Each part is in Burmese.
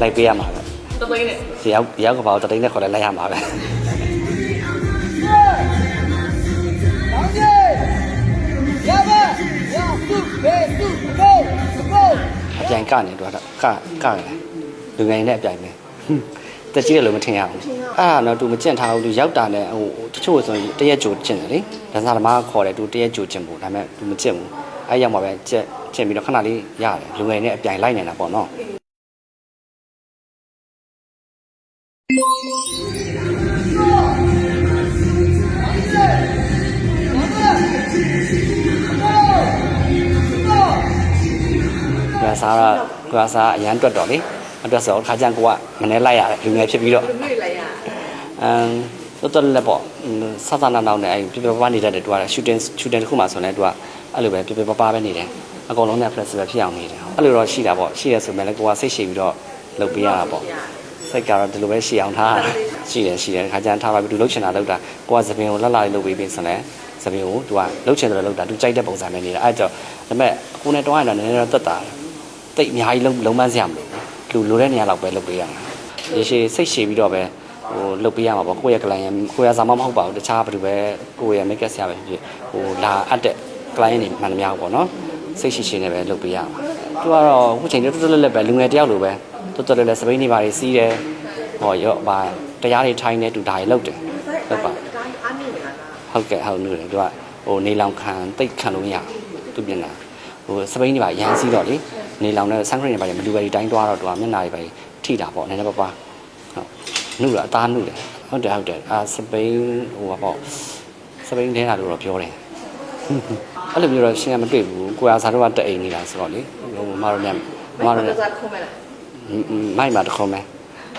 လိုက်ပေးရမှာပဲတသိန်းနဲ့ရောက်ရောက်ကပါတော့တသိန်းနဲ့ခေါ်လဲလိုက်ရမှာပဲအပြိုင်ကနေတော့ကကလည်းလူငယ်နဲ့အပြိုင်ပဲတက်ကြီးတယ်လို့မထင်ရဘူးအဲ့ဒါတော့သူမကြင့်ထားဘူးသူရောက်တာနဲ့ဟိုတချို့ဆိုရင်တရက်ကြိုကျင့်တယ်လေဒန်စာဓမ္မခေါ်တယ်သူတရက်ကြိုကျင့်ဖို့ဒါပေမဲ့သူမကျင့်ဘူးအဲ့ရောက်မှာပဲကျင့်ကျင့်ပြီးတော့ခဏလေးရတယ်လူငယ်နဲ့အပြိုင်လိုက်နေတာပေါ့နော် ကွာစားတော့ကွာစားအရန်တွက်တော့လေအတွက်ဆိုခါကျန်ကိုကမနေလိုက်ရတယ်လူငယ်ဖြစ်ပြီးတော့လူမျိုးလိုက်ရအမ်တော်တော်လည်းပေါ့ဆဆနာနောက်နဲ့အဲပြပြပပနေတတ်တယ်သူကရှူတင်ရှူတင်တစ်ခုမှဆိုရင်သူကအဲ့လိုပဲပြပြပပပဲနေတယ်အကုန်လုံးနဲ့ flexible ဖြစ်အောင်နေတယ်အဲ့လိုတော့ရှိတာပေါ့ရှိရဆိုပေမဲ့လည်းကိုကစိတ်ရှိပြီးတော့လုပ်ပေးရတာပေါ့ စိတ်ကတော့ဒီလိုပဲရှိအောင်ထားတာရှိတယ်ရှိတယ်ခါကျန်ထားပါပြီသူလှုပ်ချင်တာလှုပ်တာကိုကသပင်ကိုလှလှလေးလှုပ်ပေးပြီးဆိုရင်သပင်ကိုသူကလှုပ်ချင်တယ်လှုပ်တာသူကြိုက်တဲ့ပုံစံနဲ့နေတာအဲ့ကြောင့်ဒါပေမဲ့အခုနဲ့တွားရတာနည်းနည်းတော့တက်တာတယ်တိတ်အများကြီးလုံးလုံးမန်းစရာမလိုဘူးလူလိုတဲ့နေရာလောက်ပဲလုပ်ပေးရမှာရေရှည်စိတ်ရှည်ပြီးတော့ပဲဟိုလုပ်ပေးရမှာပေါ့ကိုယ့်ရဲ့ client ကိုယ့်ရဲ့ဇာမမဟုတ်ပါဘူးတခြားဘယ်သူပဲကိုယ့်ရဲ့ make up ဆရာပဲဖြစ်ဖြစ်ဟိုလာအပ်တဲ့ client တွေမှန်သမျှပေါ့နော်စိတ်ရှိရှိနဲ့ပဲလုပ်ပေးရမှာသူကတော့အခုချိန်တွတ်တွတ်လက်လက်ပဲလူငယ်တယောက်လိုပဲ တွတ်တွတ်လက်လက်စပိန်နေပါလေစီးတယ်ဟောရော့ပါတရားတွေထိုင်းနေတူဒါတွေလုပ်တယ်ဟုတ်ပါကားအားနေနေတာကဟုတ်ကဲ့ဟုတ်လို့တယ်သူကဟိုနေလောင်ခံတိတ်ခံလို့မရဘူးသူပြင်တာဟိုစပိန်တွေပါရမ်းစီးတော့လေနေလောင်နဲ့ဆန်ခရင်းတွေပါမလူပဲဒီတိုင်းတွားတော့သူကမျက်နှာတွေပဲထိတာပေါ့နည်းနည်းပါးပါဟုတ်နှုတ်လားအသားနှုတ်တယ်ဟုတ်တယ်ဟုတ်တယ်အာစပိန်ဟိုပါပေါ့စပိန်ထဲတာလို့တော့ပြောတယ်အဲ့လိုမျိုးတော့ရှင်းရမတွေ့ဘူးကိုရာစာတော့တအိမ်နေတာဆိုတော့လေဟိုမတော်နဲ့မတော်နဲ့စားခုံးမဲ့လား မိုက်မှာတခုံးမဲ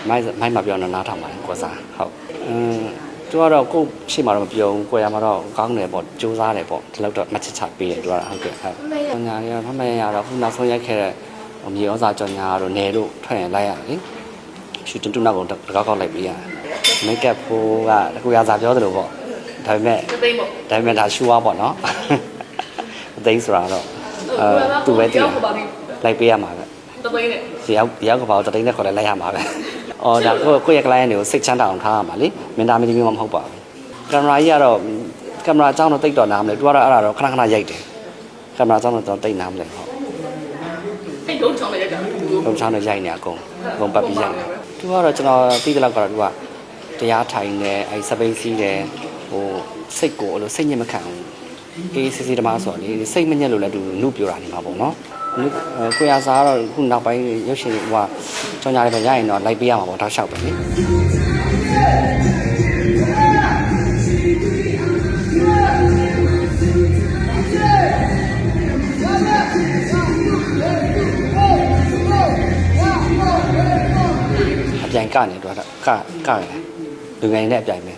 မိုက်မိုက်မှာပြောတော့နားထောင်ပါတယ်ကိုစားဟုတ်အင်းသူကတော့ကိုယ့်ရှေ့မှာတော့မပြောဘူးကိုရမှာတော့ကောင်းတယ်ပေါ့စူးစားတယ်ပေါ့ဒီလောက်တော့မချစ်ချပေးတယ်သူကတော့ဟုတ်ကဲ့ဟုတ်။ညာရဖမရတော့ခုနောက်ဆုံးရိုက်ခဲ့တဲ့ဟိုမြေဩဇာကြော်ညာတော့နေလို့ထွက်ရင်လိုက်ရတယ်လေ။ရှူတင်တူနောက်ကောင်တကောက်ကောက်လိုက်ပေးရတယ်။ make up ကိုကကိုရစာပြောသလိုပေါ့။ဒါပေမဲ့တသိန်းပေါ့ဒါပေမဲ့ဒါရှူသွားပေါ့နော်။အသိန်းဆိုတာတော့အဲသူပဲတည်ပါပြီလိုက်ပေးရမှာပဲ။ တသိန်းနဲ့ဒီရောက်ဒီရောက်ကပါတော့တတိန်းနဲ့ခေါ်လဲလိုက်ရမှာပဲ။အော်ဒါကိုကိုယ့်ရဲ့ client တွေကိုစိတ်ချမ်းသာအောင်ထားရမှာလေ။မင်းသားမင်းသမီးမဟုတ်ပါဘူး။ကင်မရာကြီးကတော့ကင်မရာအကြောင်းတော့တိတ်တော့နားမလဲ။သူကတော့အဲ့ဒါတော့ခဏခဏရိုက်တယ်။ကင်မရာအကြောင်းတော့တိတ်နားမလဲဟုတ်အဲ့လုံးချောင်းလိုက်ရတာ။လုံချောင်းနဲ့ရိုက်နေအကုန်။အကုန်ပတ်ပြီးရိုက်နေ။သူကတော့ကျွန်တော်သိတဲ့လောက်ကတော့သူကတရားထိုင်နေအဲစပိန်စီးတယ်ဟိုစိတ်ကိုအဲ့လိုစိတ်ညစ်မခံဘူး။အေးစစ်စစ်တမဆိုတော့လေစိတ်မညစ်လို့လည်းသူနှုတ်ပြတာနေမှာပေါ့နော်။နှုတ်အဲ ကိုရစားကတော့ခုနောက်ပိုင်းရုပ်ရှင်ဟိုကကြောင်ညာလေးပဲရရင်တော့လိုက်ပေးရမှာပေါ့တောက်လျှောက်ပဲလေ။အပြိုင်ကနေတော့ကကရတယ်လူငယ်နဲ့အပြိုင်ပဲ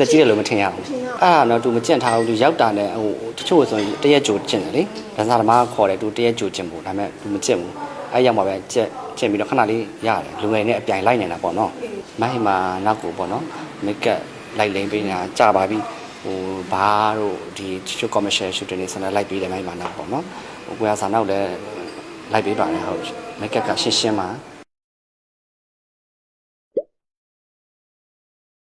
တက်ကြီးတယ်လို့မထင်ရဘူးအဲ့ဒါတော့သူမကျင့်ထားဘူးသူရောက်တာနဲ့ဟိုတချို့ဆိုရင်တရက်ကြိုကျင့်တယ်လေဒါစားသမားခေါ်တယ်သူတရက်ကြိုကျင့်ဖို့ဒါပေမဲ့သူမကျင့်ဘူးအဲ့ရောက်မှာပဲကျင့်ကျင့်ပြီးတော့ခဏလေးရတယ်လူငယ်နဲ့အပြိုင်လိုက်နေတာပေါ့နော်မိုင်းမှာနောက်ကိုပေါ့နော်မိတ်ကပ်လိုက်လိမ့်ပေးနေတာကြာပါပြီဟိုဘာတို့ဒီတချို့ commercial shooting တွေဆန္ဒလိုက်ပေးတယ်မိုင်းမှာနောက်ပေါ့နော်ဟိုကိုရစာနောက်လည်းလိုက်ပေးပါတယ်ဟုတ်မိတ်ကပ်ကရှင်းရှင်းပါ